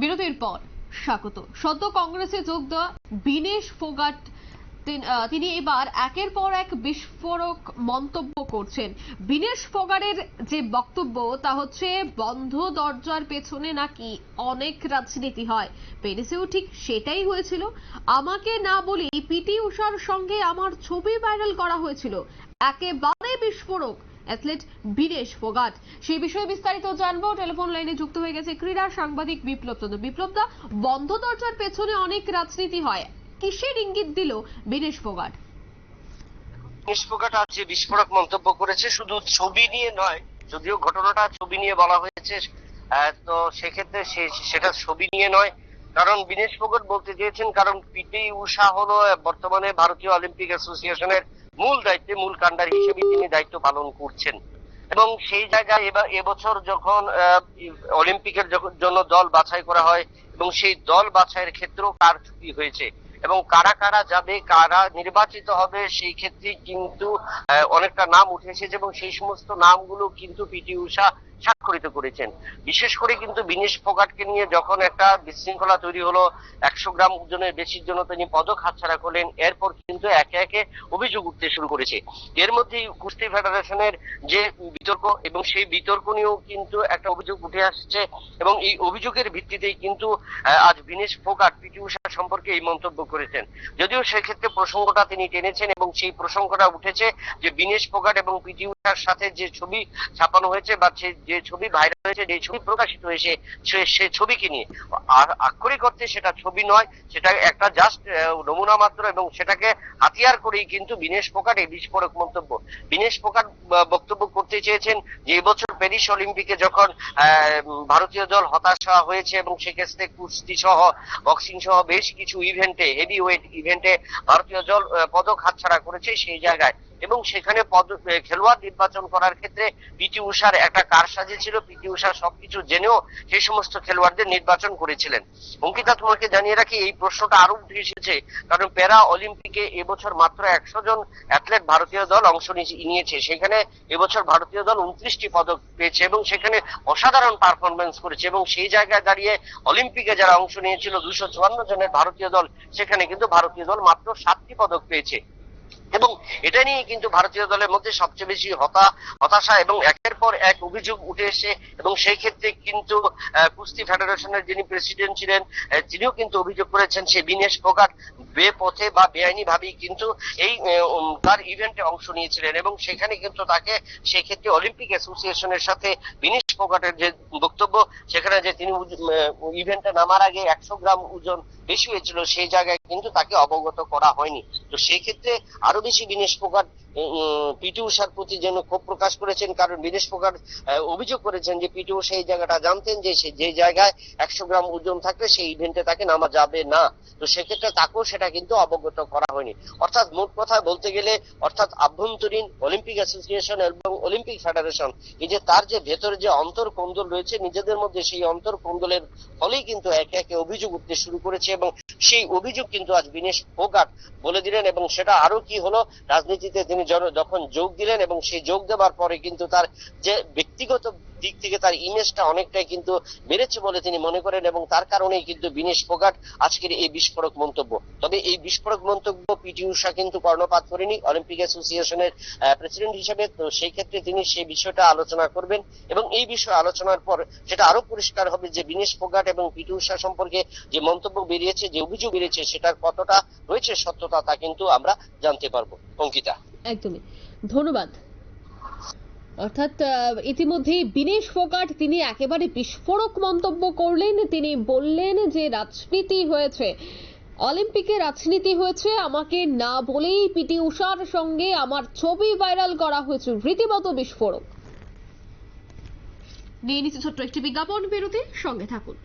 বিরতির পর স্বাগত। সদ্য কংগ্রেসে যোগ দেওয়া বিনেশ ফোগাট তিনি এবার একের পর এক বিস্ফোরক মন্তব্য করছেন। বিনেশ ফোগারের যে বক্তব্য, তা হচ্ছে, বন্ধ দরজার পেছনে নাকি অনেক রাজনীতি হয়। পেরিসেও ঠিক সেটাই হয়েছিল। আমাকে না বলি পিটি উষার সঙ্গে আমার ছবি ভাইরাল করা হয়েছিল। একেবারে বিস্ফোরক। অ্যাথলেট বীরেশ ফোগাট। সেই বিষয়ে বিস্তারিত জানব। টেলিফোন লাইনে যুক্ত হয়ে গেছে ক্রীড়া সাংবাদিক বিপ্লব চন্দ্র। বিপ্লব দা, বন্ধ দরজার পেছনে অনেক রাজনীতি হয়। কিসের ইঙ্গিত দিল বীরেশ ফোগাট? নিষ্পকাট আজ যে বিস্ফোরক মন্তব্য করেছে, শুধু ছবি নিয়ে নয়, যদিও ঘটনাটা ছবি নিয়ে বলা হয়েছে তো সেক্ষেত্রে সেটা ছবি নিয়ে নয় কারণ বিনেশ ফোগট বলতে চেয়েছেন, কারণ পিটি উষা হলো বর্তমানে ভারতীয় অলিম্পিক অ্যাসোসিয়েশনের মূল দায়িত্বে, মূল কান্ডার হিসেবে তিনি দায়িত্ব পালন করছেন। এবং সেই জায়গায় এবার এবছর যখন অলিম্পিকের জন্য দল বাছাই করা হয় এবং সেই দল বাছাইয়ের ক্ষেত্রেও কার ছুটি হয়েছে এবং কারা কারা যাবে, কারা নির্বাচিত হবে, সেই ক্ষেত্রে কিন্তু অনেকটা নাম উঠে এসেছে এবং সেই সমস্ত নামগুলো কিন্তু পিটি উষা স্বাক্ষরিত করেছেন। বিশেষ করে কিন্তু বিনেশ ফোগাটকে নিয়ে যখন একটা বিশৃঙ্খলা তৈরি হলো, একশো গ্রাম ওজনের বেশির জন্য তিনি পদক হাতছাড়া করলেন, এরপর কিন্তু একে একে অভিযোগ উঠতে শুরু করেছে। এর মধ্যে কুস্তি ফেডারেশনের যে বিতর্ক এবং সেই বিতর্ক নিয়েও কিন্তু একটা অভিযোগ উঠে আসছে এবং এই অভিযোগের ভিত্তিতেই কিন্তু আজ বিনেশ ফোগাট পিটি উষা সম্পর্কে এই মন্তব্য করেছেন। যদিও সেক্ষেত্রে প্রসঙ্গটা তিনি টেনেছেন এবং সেই প্রসঙ্গটা উঠেছে যে বিনেশ ফোগাট এবং পিটি উষার সাথে যে ছবি ছাপানো হয়েছে বা যে ছবি ভাইরাল হয়েছে যে ছবি প্রকাশিত হয়েছে সে- ছবিকে নিয়ে। আক্ষরিক অর্থে সেটা ছবি নয় সেটা একটা জাস্ট নমুনা মাত্র এবং সেটাকে হাতিয়ার করেই কিন্তু বিনেশ ফোগাট এই বিস্ফোরক মন্তব্য। বিনেশ আহ, বক্তব্য করতে চেয়েছেন যে এবছর প্যারিস অলিম্পিকে যখন ভারতীয় দল হতাশা হয়েছে এবং সেক্ষেত্রে কুস্তি সহ বক্সিং সহ বেশ কিছু ইভেন্টে হেভি ওয়েট ইভেন্টে ভারতীয় দল পদক হাতছাড়া করেছে সেই জায়গায়। এবং সেখানে পদ খেলোয়াড় নির্বাচন করার ক্ষেত্রে পিটি উষার একটা কারসাজি ছিল। পিটি উষা সবকিছু জেনেও সেই সমস্ত খেলোয়াড়দের নির্বাচন করেছিলেন। অঙ্কিতা, তোমাকে জানিয়ে রাখি, এই প্রশ্নটা আরও উঠে এসেছে, কারণ প্যারা অলিম্পিকে এবছর মাত্র একশো জন অ্যাথলেট ভারতীয় দল অংশ নিয়েছে সেখানে এবছর ভারতীয় দল উনত্রিশটি পদক পেয়েছে এবং সেখানে অসাধারণ পারফরমেন্স করেছে এবং সেই জায়গায় দাঁড়িয়ে অলিম্পিকে যারা অংশ নিয়েছিল, দুশো চুয়ান্ন জনের ভারতীয় দল, সেখানে কিন্তু ভারতীয় দল মাত্র সাতটি পদক পেয়েছে। এবং এটা নিয়ে কিন্তু ভারতীয় দলের মধ্যে সবচেয়ে বেশি হতা, হতাশা এবং একের পর এক অভিযোগ উঠে এসে এবং সেই ক্ষেত্রে কিন্তু কুস্তি ফেডারেশনের যিনি প্রেসিডেন্ট ছিলেন তিনিও কিন্তু অভিযোগ করেছেন সেই বিনেশ ফোগাট বেপথে বা বেআইনি ভাবেই কিন্তু এই তার ইভেন্টে অংশ নিয়েছিলেন এবং সেখানে কিন্তু তাকে সেই ক্ষেত্রে অলিম্পিক অ্যাসোসিয়েশনের সাথে বিনেশ ফোগাটের যে বক্তব্য, সেখানে যে তিনি ইভেন্টে নামার আগে একশো গ্রাম ওজন বেশি হয়েছিল, সেই জায়গায় কিন্তু তাকে অবগত করা হয়নি। তো সেই ক্ষেত্রে আরও বেশি বিনেশ ফোগাট পিটি উষার প্রতি যেন ক্ষোভ প্রকাশ করেছেন, কারণ বিনেশ প্রকার অভিযোগ করেছেন যে পিটি উষা এই জায়গাটা জানতেন যে যে জায়গায় একশো গ্রাম ওজন থাকলে সেই ইভেন্টে তাকে নামা যাবে না। তো সেক্ষেত্রে তাকেও সেটা কিন্তু অবগত করা হয়নি। অর্থাৎ মোট কথা বলতে গেলে, অর্থাৎ আভ্যন্তরীণ অলিম্পিক অ্যাসোসিয়েশন এবং অলিম্পিক ফেডারেশন এই যে তার যে ভেতরে যে অন্তর কোন্দল রয়েছে, নিজেদের মধ্যে সেই অন্তর কোন্দলের ফলেই কিন্তু একে একে অভিযোগ উঠতে শুরু করেছে এবং সেই অভিযোগ কিন্তু আজ বিনেশ ফোগাট বলে দিলেন এবং সেটা আরও কি হলো, রাজনীতিতে তিনি যখন যোগ দিলেন এবং সেই যোগ দেওয়ার পরে কিন্তু তার যে ব্যক্তিগত দিক থেকে তার ইমেজটা অনেকটাই কিন্তু বেড়েছে বলে তিনি মনে করেন এবং তার কারণেই কিন্তু বিনেশ ফোগাট আজকের এই বিস্ফোরক মন্তব্য। তবে এই বিস্ফোরক মন্তব্য পিটি উষা কিন্তু কর্ণপাত করেনি। অলিম্পিক অ্যাসোসিয়েশনের প্রেসিডেন্ট হিসেবে। তো সেই ক্ষেত্রে তিনি সেই বিষয়টা আলোচনা করবেন এবং এই বিষয়ে আলোচনার পর সেটা আরও পরিষ্কার হবে যে বিনেশ ফোগাট এবং পিটি উষা সম্পর্কে যে মন্তব্য বেরিয়েছে, যে অভিযোগ বেরিয়েছে সেটার কতটা রয়েছে সত্যতা তা কিন্তু আমরা জানতে পারব। অঙ্কিতা। একদমই। ধন্যবাদ। অর্থাৎ ইতিমধ্যেই বিনেশ ফোগাট তিনি একেবারে বিস্ফোরক মন্তব্য করলেন। তিনি বললেন যে, রাজনীতি হয়েছে। অলিম্পিকে রাজনীতি হয়েছে, আমাকে না বলেই পিটি উষার সঙ্গে আমার ছবি ভাইরাল করা হয়েছে। রীতিমতো বিস্ফোরক। নিয়ে নিচ্ছে ছোট্ট একটি বিজ্ঞাপন। বিরতি সঙ্গে থাকুন।